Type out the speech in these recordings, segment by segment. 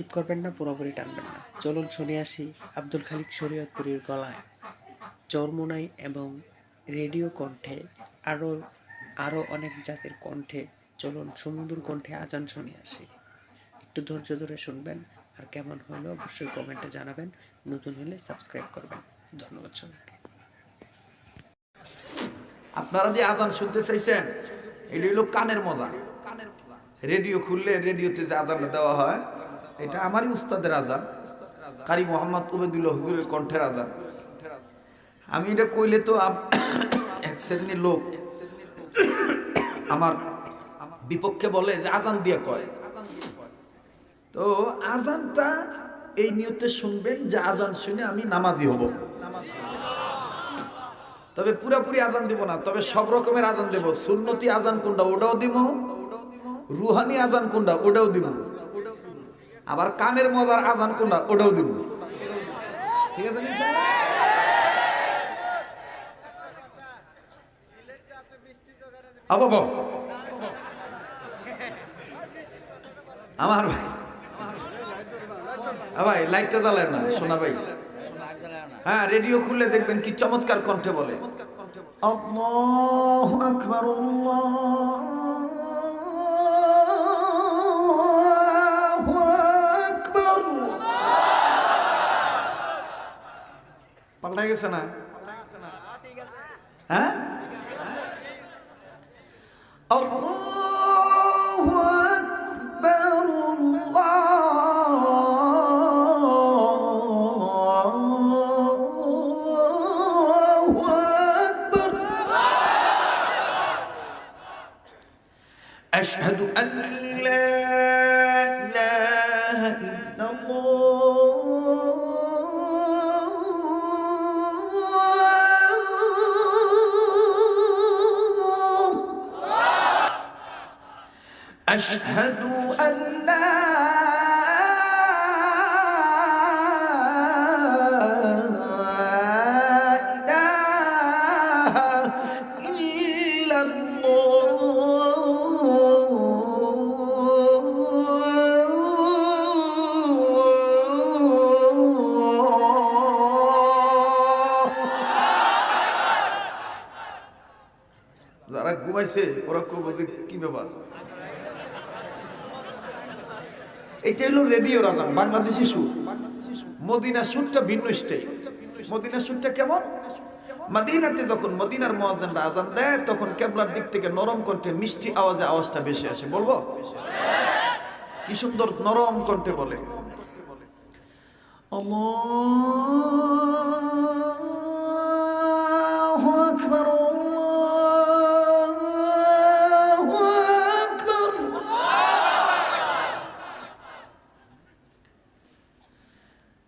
Skip করবেন না পুরোপুরি টানবেন না। চলুন শুনে আসি আব্দুল খালিক শরীয়তপুরীর গলায়। চরমোনাই এবং রেডিও কণ্ঠে আরও আরও অনেক জাতের কণ্ঠে চলুন সমুদ্র কণ্ঠে আজান শুনে আসি। একটু ধৈর্য ধরে শুনবেন আর কেমন হলো অবশ্যই কমেন্টে জানাবেন। নতুন হলে সাবস্ক্রাইব করবেন। ধন্যবাদ সবাইকে। আপনারা যে আজান শুনতে চাইছেন এটা হলো কানের মজা। রেডিও খুললে রেডিওতে যে আজানটা দেওয়া হয় এটা আমারই উস্তাদের আজান। কারি মোহাম্মদ উবেদুল্লাহ হুজুরের কণ্ঠের আজান। আমি এটা কইলে তো এক শ্রেণির লোক আমার বিপক্ষে বলে যে আজান দিয়ে কয়। তো আজানটা এই নিয়তে শুনবেন যে আজান শুনে আমি নামাজি হব। তবে পুরাপুরি আজান দিব না, তবে সব রকমের আজান দেব। সুন্নতি আজান কোনটা ওটাও দিব রুহানি আজান কোনটা ওটাও দিব আবার কানের মজার আজান কোনটা? ওটাও দিব। ঠিক আছে। আমার ভাই। ভাই, লাইটটা জ্বালায় না, সোনা ভাই। হ্যাঁ রেডিও খুললে দেখবেন কি চমৎকার কণ্ঠে বলে। আল্লাহু আকবার, আল্লাহু পাল্টা গেছে না হ্যাঁ আল্লাহু আকবার আল্লাহু আকবার أشهد أن لا إله أشهد أن لا إله إلا الله যারা ঘুমাইছে ওরা কব যে কি ব্যাপার এটা হলো রেডিও রাজান বাংলাদেশি সুর। মদিনা সুরটা ভিন্ন স্টেজ মদিনা সুরটা কেমন? মদিনাতে যখন মদিনার মহাজানরা আজান দেয়, তখন কেবলার দিক থেকে নরম কণ্ঠে মিষ্টি আওয়াজে আওয়াজটা বেশি আসে। বলব? কি সুন্দর নরম কণ্ঠে বলে। আল্লাহু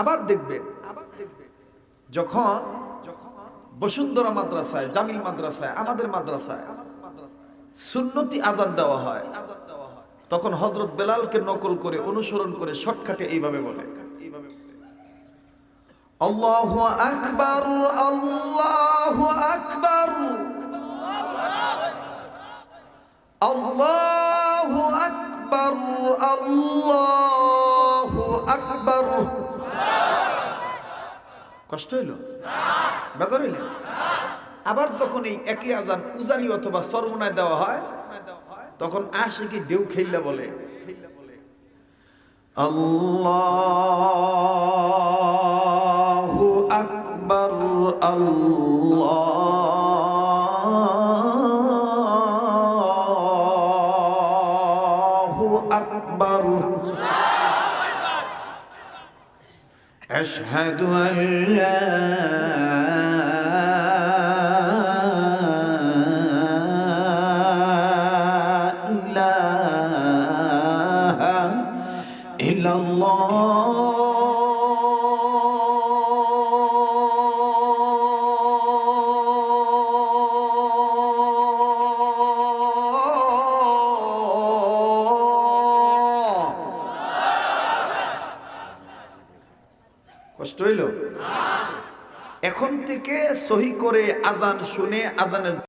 আবার দেখবেন, যখন বসুন্ধরা মাদ্রাসায়, জামিল মাদ্রাসায়, আমাদের মাদ্রাসায় সুন্নতি আজান দেওয়া হয়, তখন হজরত বেলালকে নকল করে, অনুসরণ করে শর্টকাটে এইভাবে বলে। আল্লাহ আকবার, আল্লাহু আকবার। আল্লাহু আকবার আল্লাহু আকবার। কষ্ট হইল? বেদর হইল? আবার যখন এই একই আজান উজানি অথবা সর্বনায় দেওয়া হয়, তখন আসে কি ঢেউ খেললে বলে। আল্লাহু আকবার আল্লাহু আকবার। أشهد أن لا কষ্ট হইল? এখন থেকে সহি করে আজান শুনে আজানের